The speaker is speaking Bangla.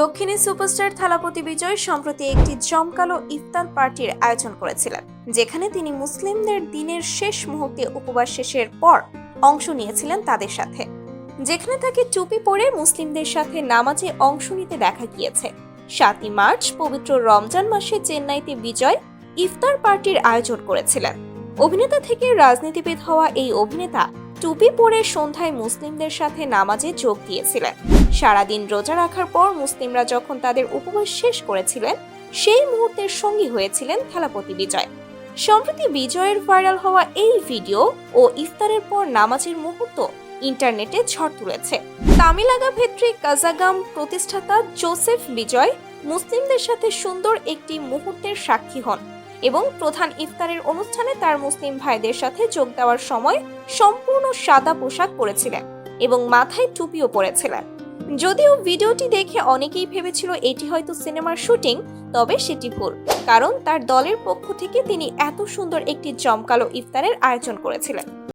দক্ষিণী সুপারস্টার থালাপতি বিজয় সম্প্রতি একটি জমকালো ইফতার পার্টির আয়োজন করেছিলেন, যেখানে তিনি মুসলিমদের দিনের শেষ মুহূর্তে উপবাস শেষের পর অংশ নিয়েছিলেন তাদের সাথে। যেখানে তাকে টুপি পরে মুসলিমদের সাথে নামাজে অংশ নিতে দেখা গিয়েছে। সাতই মার্চ, পবিত্র রমজান মাসে চেন্নাইতে বিজয় ইফতার পার্টির আয়োজন করেছিলেন। অভিনেতা থেকে রাজনীতিবিদ হওয়া এই অভিনেতা টুপি পরে সন্ধ্যায় মুসলিমদের সাথে নামাজে যোগ দিয়েছিলেন। সারাদিন রোজা রাখার পর মুসলিমরা যখন তাদের উপবাস শেষ করেছিলেন, সেই মুহূর্তের সঙ্গী হয়েছিলেন থালাপতি বিজয়। সম্প্রতি বিজয়ের ভাইরাল হওয়া এই ভিডিও ও ইফতারের পর নামাজের মুহূর্ত ইন্টারনেটে ঝড় তুলেছে। তামিলাগা ভেত্রিক কাজাগাম প্রতিষ্ঠাতা জোসেফ বিজয় মুসলিমদের সাথে সুন্দর একটি মুহূর্তের সাক্ষী হন। এবং প্রধান ইফতারের অনুষ্ঠানে তার মুসলিম ভাইদের সাথে যোগ দেওয়ার সময় সম্পূর্ণ সাদা পোশাক পরেছিলেন এবং মাথায় টুপিও পরেছিলেন। যদিও ভিডিওটি দেখে অনেকেই ভেবেছিল এটি হয়তো সিনেমার শুটিং, তবে সেটি ভুল, কারণ তার দলের পক্ষ থেকে তিনি এত সুন্দর একটি জমকালো ইফতারের আয়োজন করেছিলেন।